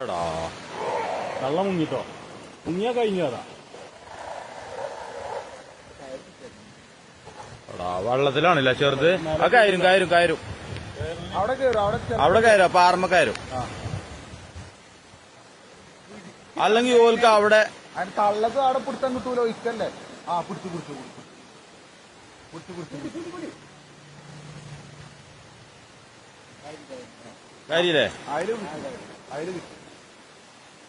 എടാ. വെള്ളം മുങ്ങിട്ടോ? മുങ്ങിയാ കഴിഞ്ഞതാ എടാ വെള്ളത്തിലാണല്ലേ ചെറുത്? ആ കയറും കയറും കയറും. അവിടെ കയറും അവിടെ ആർമ കയറും അല്ലെങ്കിൽ ഓൽക്ക് അവിടെ തള്ളത് അവിടെ പിടുത്തം കിട്ടൂലോ? ഇക്കല്ലേ ആ പിടിച്ചു പിടിച്ചു പിടിച്ചു. പിടിച്ചു പിടിച്ചു കാര്യല്ലേ? അതിലും അതിൽ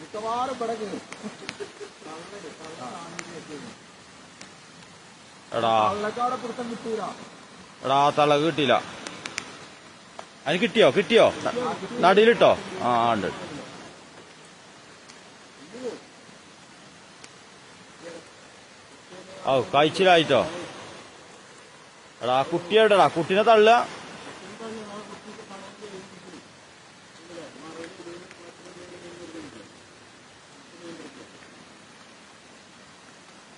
മിക്കവാറും ഇവിടെ എടാ. തള്ളക്കാടെ പിടുത്തം കിട്ടൂല. എടാ തള കിട്ടിയില്ല. അതിന് കിട്ടിയോ? കിട്ടിയോ? നടിയിലിട്ടോ? ആ ഉണ്ട്. ഓ കഴിച്ചിലായിട്ടോ? എടാ കുട്ടിയോടാ കുട്ടി എവിടെടാ കുട്ടീനെ തള്ള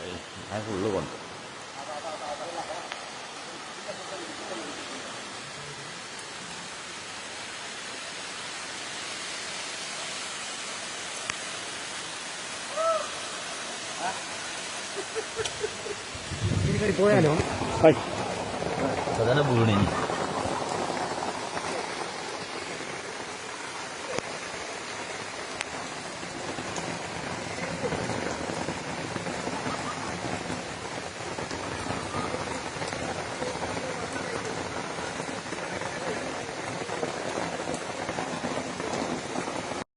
ഏയ്, ഞാൻ ഫുള്ള് കൊണ്ട് പോയാലോ അതന്നെ വീണിനി